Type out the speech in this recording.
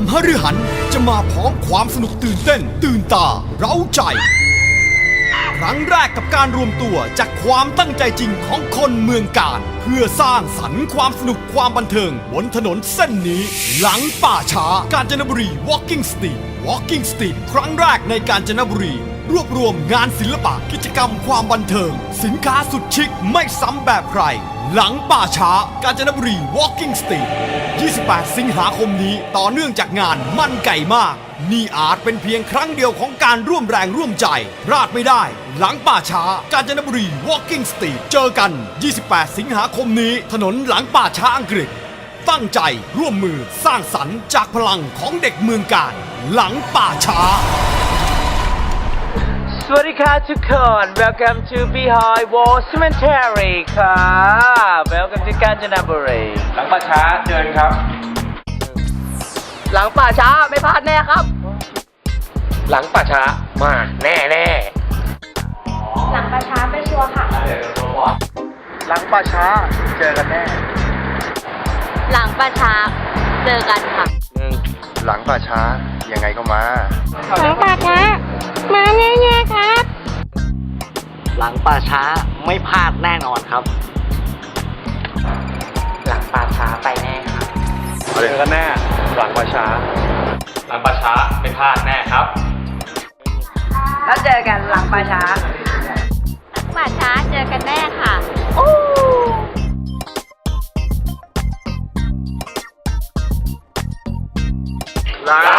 ำฮฤหันต์จะมาพร้อมความสนุกตื่นเต้น ตื่นตา เร้าใจ ครั้งแรกกับการรวมตัวจากความตั้งใจจริงของคนเมืองการ เพื่อสร้างสรรค์ความสนุกความบันเทิง บนถนนเส้นนี้ หลังป่าช้ากาญจนบุรี Walking Street Walking Street ครั้งแรกในกาญจนบุรี รวบรวมงานศิลปะกิจกรรมความบันเทิง สินค้าสุดชิคไม่ซ้ำแบบใคร หลังป่าช้ากาญจนบุรี Walking Street 28 สิงหาคมนี้ต่อเนื่องจากงานมั่นไก่มาก นี่อาจเป็นเพียงครั้งเดียวของการร่วมแรงร่วมใจ พลาดไม่ได้ หลังป่าช้ากาญจนบุรี Walking Street เจอกัน 28 สิงหาคมนี้ ถนนหลังป่าช้าอังกฤษ ตั้งใจร่วมมือสร้างสรรค์จากพลังของเด็กเมืองการ หลังป่าช้า สวัสดีครับทุกคน Welcome to Behind Wall Cemetery ครับ Welcome to กาญจนบุรีหลังป่าช้าเชิญครับ หลังป่าช้าไม่พลาดแน่ครับ หลังป่าช้ามาแน่แน่หลังประช้าไม่ชัวร์ค่ะ หลังป่าช้าเจอกันแน่หลังประช้าเจอกันค่ะ หนึ่งหลังป่าช้ายังไงก็มา หลังประช้ามาแน่ๆครับห ลังป่าช้าไม่พลาดแน่นอนครับ หลังป่าช้าไปแน่ครับเจอกันแน่หลังป่าช้า หลังป่าช้าไม่พลาดแน่ครับ แล้วเจอกันหลังป่าช้า หลังป่าช้าเจอกันแน่ค่ะหลัง